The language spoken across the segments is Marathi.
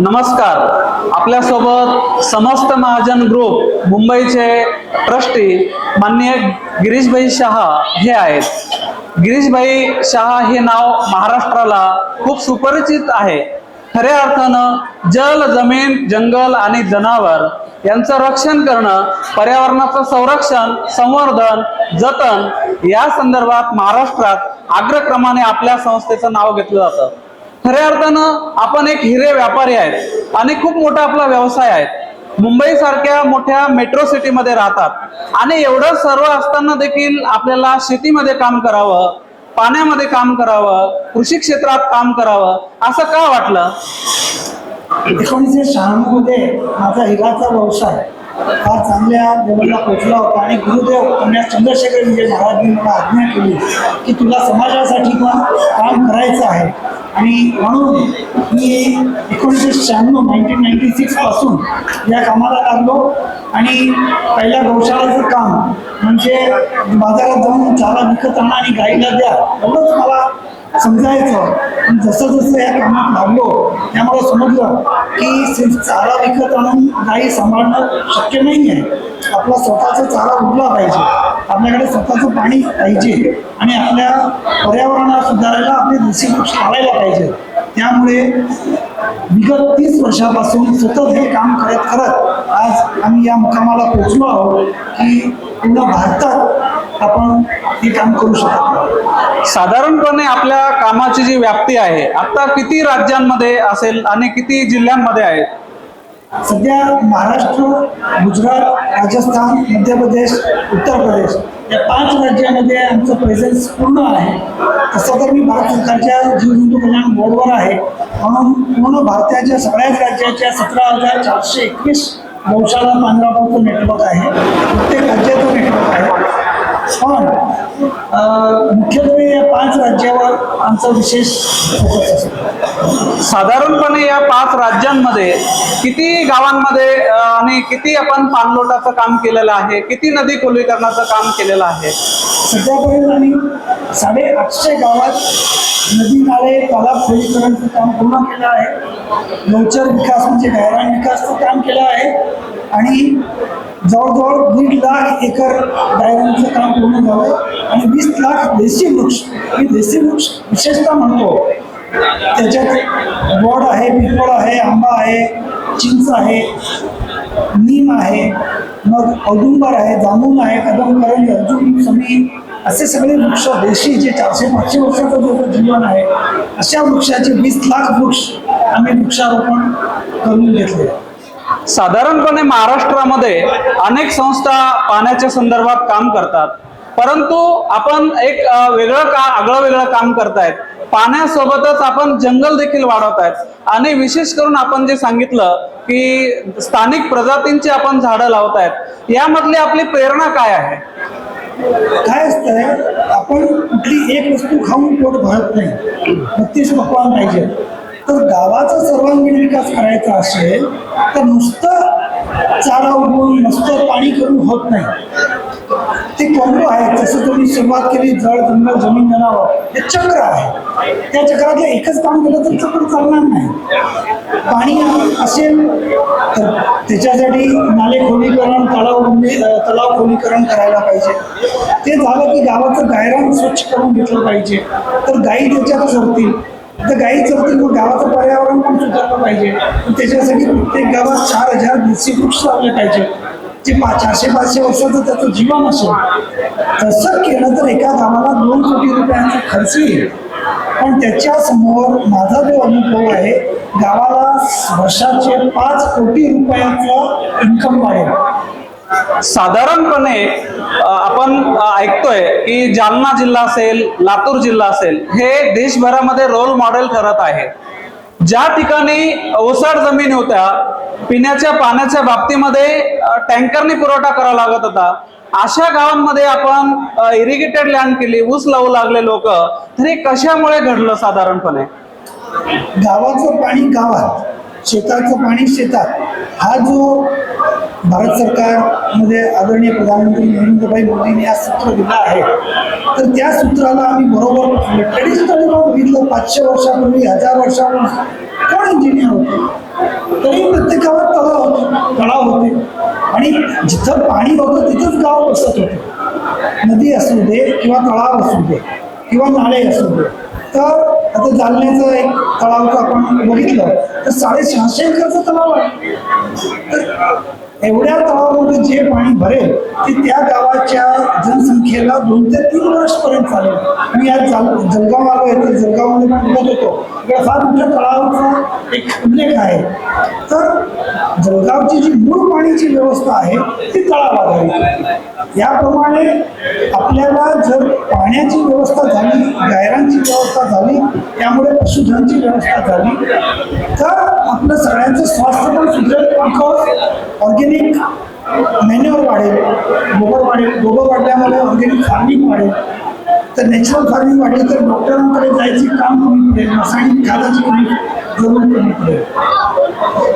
नमस्कार. आपल्यासोबत समस्त महाजन ग्रुप मुंबईचे ट्रस्टी माननीय गिरीशभाई शहा हे आहेत. गिरीशभाई शहा हे नाव महाराष्ट्राला खूप सुपरिचित आहे. खऱ्या अर्थानं जल जमीन जंगल आणि जनावर यांचं रक्षण करणं पर्यावरणाचं संरक्षण संवर्धन जतन या संदर्भात महाराष्ट्रात अग्रक्रमाने आपल्या संस्थेचं नाव घेतलं जातं. खऱ्या अर्थानं आपण एक हिरे व्यापारी आहेत आणि खूप मोठा आपला व्यवसाय आहे. मुंबई सारख्या मोठ्या मेट्रो सिटीमध्ये राहतात. आणि एवढं सर्व असताना देखील आपल्याला शेतीमध्ये काम करावं पाण्यामध्ये काम करावं कृषी क्षेत्रात काम करावं असं का वाटलं? एकोणीसशे शहाण्णवमध्ये माझा हिराचा व्यवसाय फार चांगल्या लेवलला पोहोचला होता आणि गुरुदेव कन्या चंद्रशेखर विजय महाराजांनी मला आज्ञा केली की तुला समाजासाठी पण काम करायचं आहे. आणि म्हणून मी एकोणीसशे शहाण्णव नाईन्टीन नाईन्टी सिक्सपासून या कामाला लागलो. आणि पहिल्या गौशाळाचं काम म्हणजे बाजारात जाऊन चारा विकत आणा आणि गाईला द्या एवढंच मला समजायचं. पण जसं जसं या कामात लागलो त्यामुळे समजलं की चारा विकत आणून गाई सांभाळणं शक्य नाही आहे आपला स्वतःचा चारा उरला पाहिजे. आपल्याकडे स्वतःचं पाणी पाहिजे आणि आपल्या पर्यावरणाला सुधारायला आपले देशी वृक्ष लावायला पाहिजे. त्यामुळे विगत तीस वर्षापासून सतत हे काम करत करत आज आम्ही या मुकामाला पोहोचलो आहोत की पूर्ण भारतात आपण हे काम करू शकतो साधारणपणे आपल्या कामाची जी व्याप्ती आहे आता किती राज्यांमध्ये असेल आणि किती जिल्ह्यांमध्ये आहे? सध्या महाराष्ट्र गुजरात राजस्थान मध्य प्रदेश उत्तर प्रदेश या पाच राज्यामध्ये आमचं प्रेझेन्स पूर्ण आहे. तसं तर मी भारत सरकारच्या जीवजंतू कल्याण बोर्डवर आहे. म्हणून पूर्ण भारताच्या सगळ्याच राज्याच्या सतरा हजार चारशे एकवीस गौशाला पांढरापूरचं नेटवर्क आहे. प्रत्येक राज्याचं नेटवर्क आहे. पण मुख्यत्वे या पाच राज्यावर आमचा विशेष फोकस असतो. साधारणपणे या पाच राज्यांमध्ये किती गावांमध्ये आणि किती आपण पाणलोटाचं काम केलेलं आहे किती नदी खोलीकरणाचं काम केलेलं आहे? सध्यापर्यंत आम्ही साडे आठशे गावात नदी नाले तलाव खोलीकरणचं काम पूर्ण केलं आहे. नौचर विकास म्हणजे गायरान विकासचं काम केलं आहे. आणि जवळजवळ दीड लाख एकर गायरांचं काम पूर्ण झालं आणि वीस लाख देशी वृक्ष. मी देशी वृक्ष विशेषतः म्हणतो. त्याच्यात वड आहे, पिंपळ आहे, आंबा आहे, चिंच आहे, नीम आहे, मग औदुंबर आहे जांभून आहे कदंबरंज अर्जुन समी असे सगळे वृक्ष देशी जे चारशे पाचशे वर्षाचं जो जीवन आहे, अशा वृक्षाचे वीस लाख वृक्ष आम्ही वृक्षारोपण करून घेतले साधारणपणे महाराष्ट्रामध्ये अनेक संस्था पाण्याच्या संदर्भात काम करतात. परंतु आपण एक वेगळं का आगळं वेगळं काम करतायत. पाण्यासोबतच आपण जंगल देखील वाढवतायत. आणि विशेष करून आपण जे सांगितलं की स्थानिक प्रजातींची आपण झाडं लावतायत यामधली आपली प्रेरणा काय आहे? काय असतंय आपण कुठली एक वस्तू खाऊन पोट भरत नाही. बत्तीस भगवान पाहिजे. तर गावाचा सर्वांगीण विकास करायचा असेल तर नुसतं चारा उगवून नुसतं पाणी करून होत नाही. ते कॉम्बो आहे जसं तुम्ही सुरुवात केली जळ जंगल जमीन जनावर हे चक्र आहे. त्या चक्रातलं एकच काम केलं तर चक्र चालणार नाही. पाणी असेल तर त्याच्यासाठी नाले खोलीकरण तलाव रुंदी तलाव खोलीकरण करायला पाहिजे. ते झालं की गावाचं गायरान स्वच्छ करून घेतलं पाहिजे. तर गायी त्याच्यात सरतील तर गायी चरतील मग गावाचं पर्यावरण पण सुधारलं पाहिजे. त्याच्यासाठी प्रत्येक गावात चार हजार देशी वृक्ष लावले पाहिजे. जे पा चारशे पाचशे वर्षाचं त्याचं जीवन असेल. तसं केलं तर एका गावाला दोन कोटी रुपयांचा खर्च येईल. पण त्याच्यासमोर माझा जो अनुभव आहे गावाला वर्षाचे पाच कोटी रुपयाचं इन्कम वाढेल. साधारणपणे आपण ऐकतोय की जालना जिल्हा असेल लातूर जिल्हा असेल हे देशभरामध्ये रोल मॉडेल ठरत आहे. ज्या ठिकाणी ओसाड जमीन होत्या पिण्याच्या पाण्याच्या बाबतीमध्ये टँकरने पुरवठा करावा लागत होता. अशा गावांमध्ये आपण इरिगेटेड लँड केली ऊस लावू लागले लोक तरी हे कशामुळे घडलं साधारणपणे? गावाचं पाणी गावात. शेताचं पाणी शेतात. हा जो भारत सरकारमध्ये आदरणीय प्रधानमंत्री नरेंद्रभाई मोदींनी हा सूत्र दिला आहे तर त्या सूत्राला आम्ही बरोबर ट्रेडिशनली बघितलं पाचशे वर्षापूर्वी हजार वर्षापूर्वी. कोण इंजिनियर होते? तरी प्रत्येकावर तळ होते तळाव होते. आणि जिथं पाणी होतं तिथंच गाव बसत होते. नदी असू दे किंवा तलाव असू दे किंवा नाळे असू दे. तर आता जालन्याचं एक तलाव आपण बघितलं तर साडेसहाशे एकरचं तलाव आहे तर एवढ्या तळामध्ये जे पाणी भरेल ते त्या गावाच्या जनसंख्येला दोन ते तीन वर्षपर्यंत चालेल. आणि या जाल जळगाव आलो आहे तर जळगावमध्ये पण बघत होतो. इकडे फार मोठ्या तलावाचा एक उल्लेख आहे. तर जळगावची जी मूळ पाण्याची व्यवस्था आहे ती तलाव याप्रमाणे आपल्याला जर पाण्याची व्यवस्था झाली गायरांची व्यवस्था झाली त्यामुळे पशुधनची व्यवस्था झाली तर आपलं सगळ्यांचं स्वास्थ्य पण सुधरेल. बिकॉज ऑर्गेनिक मॅन्युअर वाढेल गोबर वाढेल गोबर वाढल्यामुळे ऑर्गेनिक फार्मिंग वाढेल. तर नॅचरल फार्मिंग वाढली तर डॉक्टरांकडे जायचे काम कमी पडेल रासायनिक खताची कमी जरूर कमी पडेल.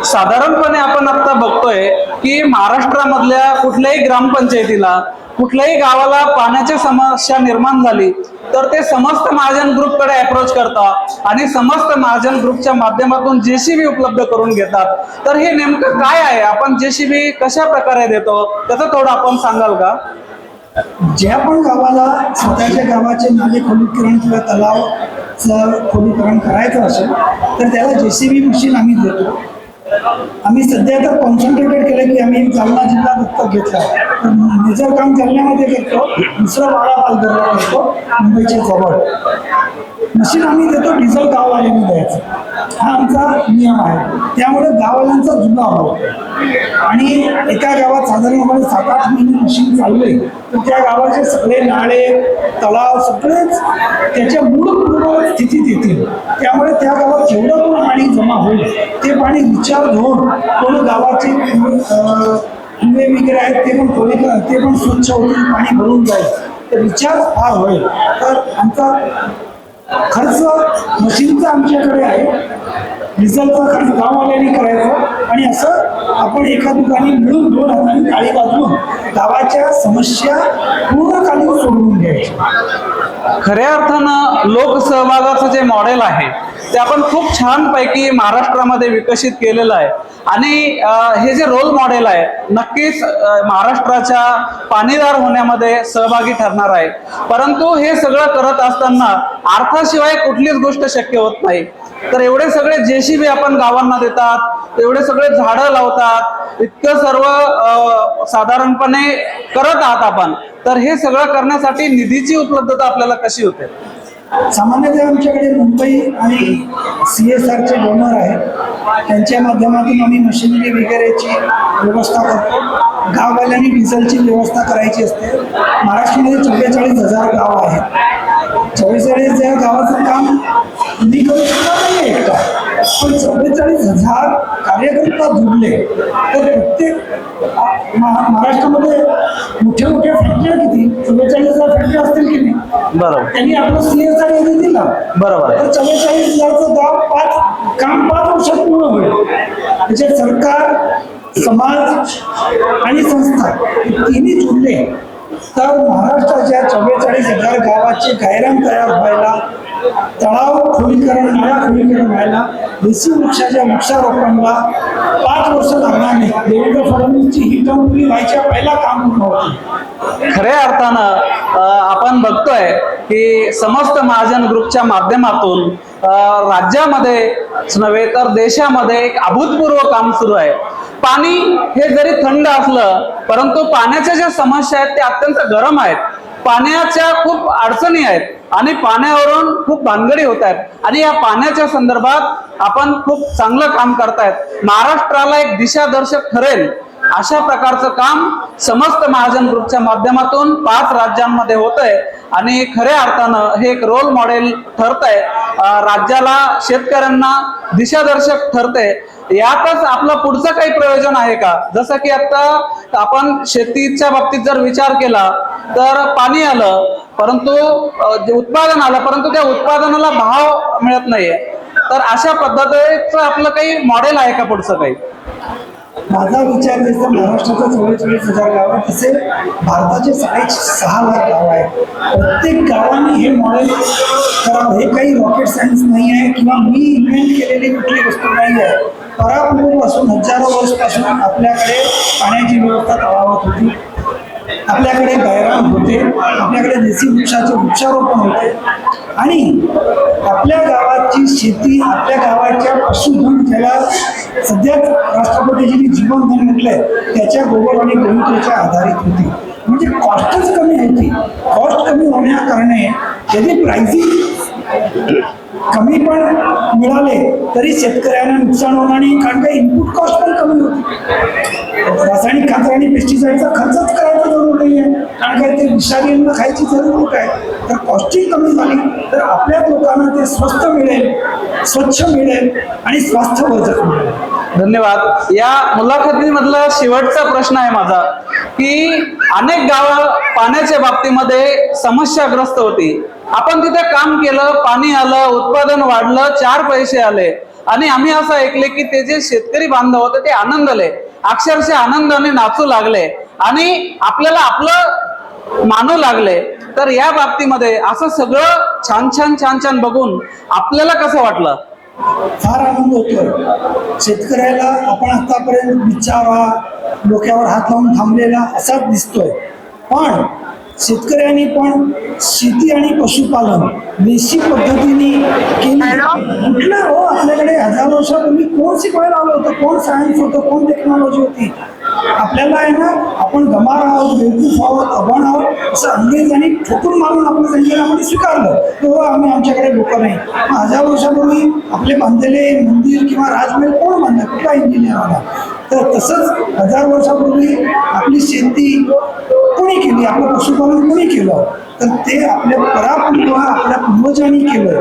साधारणपणे आपण आता बघतोय की महाराष्ट्रामधल्या कुठल्याही ग्रामपंचायतीला कुठल्याही गावाला पाण्याची समस्या निर्माण झाली तर ते समस्त महाजन ग्रुपकडे अप्रोच करतात आणि समस्त महाजन ग्रुपच्या माध्यमातून जेसीबी उपलब्ध करून घेतात. तर हे नेमकं काय आहे? आपण जेसीबी कशा प्रकारे देतो? त्याचं थोडं आपण सांगाल का? ज्या पण गावाला स्वतःच्या गावाचे नाले खोलीकरण किंवा तलावचं खोलीकरण करायचं असेल तर त्याला जे सी बी मशीन आम्ही देतो. आम्ही सध्या तर कॉन्सन्ट्रेटेड केलं की आम्ही जालना जिल्हा दत्तक घेतला. मेजर काम जालन्यामध्ये करतो दुसरं वाडा पालघरला करतो मुंबईच्या जवळ. मशीन आम्ही देतो डिझेल गाववाल्यांनी द्यायचं. हा आमचा नियम आहे. त्यामुळे गाववाल्यांचा जुना अभाव. आणि एका गावात साधारणपणे सात आठ महिने मशीन चालले तर त्या गावाचे सगळे नाळे तलाव सगळेच त्याच्या मूळ पूर्व स्थितीत येतील. त्यामुळे त्या गावात जेवढं पण पाणी जमा होईल ते पाणी विचार घेऊन पूर्ण गावाचे अं, वगैरे आहेत ते पण खोली ते पण स्वच्छ होतील पाणी भरून जाईल. तर रिचार्ज फार होईल. तर आमचा खर्च मशीनचा आमच्याकडे आहे. डिझेलचा खर्च गाववाल्याने करायचा. आणि असं आपण एका दुकानी मिळून दोन हातांनी काळी वाजवून गावाच्या समस्या पूर्णकालीन सोडवून घ्यायच्या खऱ्या अर्थानं लोकसहभागाचं जे मॉडेल आहे ते आपण खूप छानपैकी महाराष्ट्रामध्ये विकसित केलेलं आहे. आणि हे जे रोल मॉडेल आहे नक्कीच महाराष्ट्राच्या पाणीदार होण्यामध्ये सहभागी ठरणार आहे. परंतु हे सगळं करत असताना अर्थाशिवाय कुठलीच गोष्ट शक्य होत नाही. तर एवढे सगळे जेसीबी आपण गावांना देतात एवढे सगळे झाडं लावतात इतकं सर्व साधारणपणे करत आहात आपण. तर हे सगळं करण्यासाठी निधीची उपलब्धता आपल्याला कशी होते? सामान्यतः आमच्याकडे मुंबई आणि सी एस आरचे डोनर आहेत. त्यांच्या माध्यमातून आम्ही मशिनरी वगैरेची व्यवस्था करतो. गाववाल्यांनी डिझेलची व्यवस्था करायची असते. महाराष्ट्रामध्ये चव्वेचाळीस हजार गाव आहेत. चव्वेचाळीस हजार गावाचं काम मी करू शकणार नाही एकटा पण चव्वेचाळीस हजार कार्यकर्ता जुडले. तर प्रत्येक महा- महाराष्ट्रामध्ये मोठ्या मोठ्या फॅक्टऱ्या किती? चव्वेचाळीस हजार फॅक्टऱ्या असतील की नाही? बरोबर. त्यांनी आपलं सीएसआर निधी दिला. बरोबर. तर चव्वेचाळीस हजारचं गाव पाच काम पाच वर्षात पूर्ण होईल. त्याच्यात सरकार समाज आणि संस्था तिन्ही जुळले तर महाराष्ट्राच्या चव्वेचाळीस हजार गावाचे गायरान तयार व्हायला तळाव खोलीकरण नळ्या खोलीकरण व्हायला देशी वृक्षाच्या वृक्षारोपणला पाच वर्ष लागणार नाही. देवेंद्र फडणवीसची ही कंपनी व्हायच्या पहिला काम पूर्ण खऱ्या अर्थानं आपण बघतोय की समस्त महाजन ग्रुपच्या माध्यमातून राज्यामध्ये नव्हे तर देशामध्ये एक अभूतपूर्व काम सुरू आहे. पाणी हे जरी थंड असलं परंतु पाण्याच्या ज्या समस्या आहेत त्या अत्यंत गरम आहेत. पाण्याच्या खूप अडचणी आहेत. आणि पाण्यावरून खूप भानगडी होत आहेत. आणि या पाण्याच्या संदर्भात आपण खूप चांगलं काम करतायत. महाराष्ट्राला एक दिशादर्शक ठरेल. अशा प्रकारचं काम समस्त महाजन ग्रुपच्या माध्यमातून पाच राज्यांमध्ये होत आहे आणि खऱ्या अर्थानं हे एक रोल मॉडेल ठरत आहे राज्याला शेतकऱ्यांना दिशादर्शक ठरते यातच आपलं पुढचं काही प्रयोजन आहे का? जसं की आता आपण शेतीच्या बाबतीत जर विचार केला तर पाणी आलं परंतु जे उत्पादन आलं परंतु त्या उत्पादनाला भाव मिळत नाहीये. तर अशा पद्धतीचं आपलं काही मॉडेल आहे का पुढचं काही? माझा विचार जसं महाराष्ट्राच्या चव्वेचाळीस हजार गाव आहे तसे भारताचे साडे सहा लाख गाव आहेत. प्रत्येक गावाने हे मॉडेल करावं. हे काही रॉकेट सायन्स नाही आहे किंवा मी इन्व्हेंट केलेली कुठली वस्तू नाही आहे. परापूरपासून हजारो वर्षपासून आपल्याकडे पाण्याची व्यवस्था तळावत होती. आपल्याकडे गायरान होते. आपल्याकडे देशी वृक्षाचे वृक्षारोपण होते. आणि आपल्या गावाची शेती आपल्या गावाच्या पशुधन ज्याला सध्याच राष्ट्रपतीजींनी जीवनधन म्हटलंय त्याच्या गोबर आणि गोमूत्राच्या आधारित होती. म्हणजे कॉस्टच कमी होती. कॉस्ट कमी होण्याकारणे यदि प्राइसिंग कमी पण मिळाले तरी शेतकऱ्यांना नुकसान होणार नाही कारण का इनपुट कॉस्ट पण कमी होती. रासायनिक खात आणि पेस्टिसाईडचा विषारी अन्न खायची जरूर काय? तर कॉस्टिंग कमी झाली तर आपल्या लोकांना ते स्वस्त मिळेल स्वच्छ मिळेल आणि स्वास्थ्यवर्धक मिळेल. धन्यवाद. या मुलाखतीमधला शेवटचा प्रश्न आहे माझा की अनेक गावं पाण्याच्या बाबतीमध्ये समस्याग्रस्त होती. आपण तिथे काम केलं पाणी आलं उत्पादन वाढलं चार पैसे आले. आणि आम्ही असं ऐकले की ते जे शेतकरी बांधव होते ते आनंदले. अक्षरशः आनंदाने नाचू लागले. आणि आपल्याला आपलं मानू लागले तर या बाबतीमध्ये असं सगळं छान छान छान छान बघून आपल्याला कसं वाटलं? फार आनंद होतोय. शेतकऱ्याला आपण आतापर्यंत बिचारा डोक्यावर हात लावून थांबलेला असाच दिसतोय. पण शेतकऱ्यांनी पण शेती आणि पशुपालन देशी पद्धतीने केली. कुठलं हो आपल्याकडे हजार वर्षापूर्वी कोण शिकवायला आलं होतं? कोण सायन्स होतं? कोण टेक्नॉलॉजी होती? आपल्याला आहे ना आपण गमार आहोत बेवकूफ आहोत अभण आहोत असं अंग्रेजांनी ठोकून मारून आपलं त्यांच्यामध्ये स्वीकारलं. तो आम्ही आमच्याकडे लोक नाही. मग हजार वर्षापूर्वी आपले बांधलेले मंदिर किंवा राजमहल कोण बांधलं? कुठला इंजिनियर आला. तर तसंच हजार वर्षापूर्वी आपली शेती कोणी केली? आपलं पशुपालन कोणी केलं? तर ते आपल्या परापूर्वा आपल्या पूर्वजांनी केलं.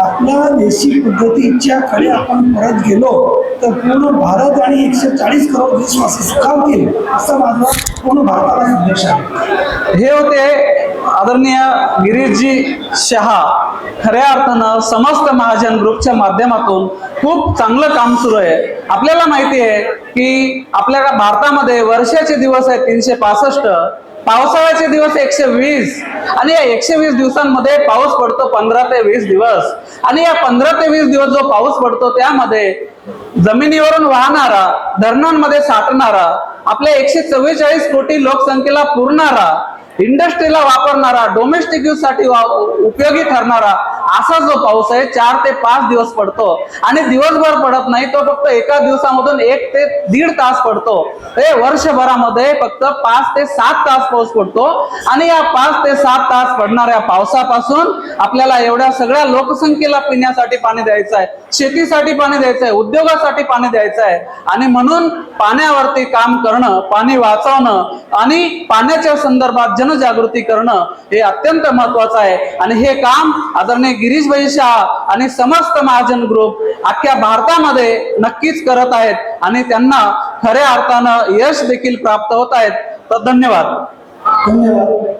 आपल्या देशी पद्धतीच्याकडे आपण परत गेलो तर पूर्ण भारत आणि एकशे चाळीस करोड देशवासी सुखावतील असा माझा पूर्ण भारताला संदेश आहे. हे होते आदरणीय गिरीशजी शहा. खऱ्या अर्थानं समस्त महाजन ग्रुपच्या माध्यमातून खूप चांगलं काम सुरू आहे. आपल्याला माहिती आहे की आपल्या भारतामध्ये वर्षाचे दिवस आहेत तीनशे पासष्ट पावसाळ्याचे दिवस एकशे वीस आणि या एकशे वीस दिवसांमध्ये पाऊस पडतो पंधरा ते वीस दिवस. आणि या पंधरा ते वीस दिवस जो पाऊस पडतो त्यामध्ये जमिनीवरून वाहणारा धरणांमध्ये साठणारा आपल्या एकशे चव्वेचाळीस कोटी लोकसंख्येला पुरणारा इंडस्ट्रीला वापरणारा डोमेस्टिक यूजसाठी वा- उपयोगी ठरणारा असा जो पाऊस आहे चार ते पाच दिवस पडतो आणि दिवसभर पडत नाही तो फक्त एका दिवसामधून एक ते दीड तास पडतो. हे वर्षभरामध्ये फक्त पाच ते सात तास पाऊस पडतो आणि या पाच ते सात तास पडणाऱ्या पावसापासून आपल्याला एवढ्या सगळ्या लोकसंख्येला पिण्यासाठी पाणी द्यायचं आहे शेतीसाठी पाणी द्यायचं आहे उद्योगासाठी पाणी द्यायचं आहे आणि म्हणून पाण्यावरती काम करणं पाणी वाचवणं आणि पाण्याच्या संदर्भात जनजागृती करणं हे अत्यंत महत्वाचं आहे. आणि हे काम आदरणीय गिरीश भाई शाह आणि समस्त महाजन ग्रुप अख्ख्या भारतामध्ये नक्कीच करत आहेत आणि त्यांना खऱ्या अर्थानं यश देखील प्राप्त होत आहेत. तर धन्यवाद. धन्यवाद.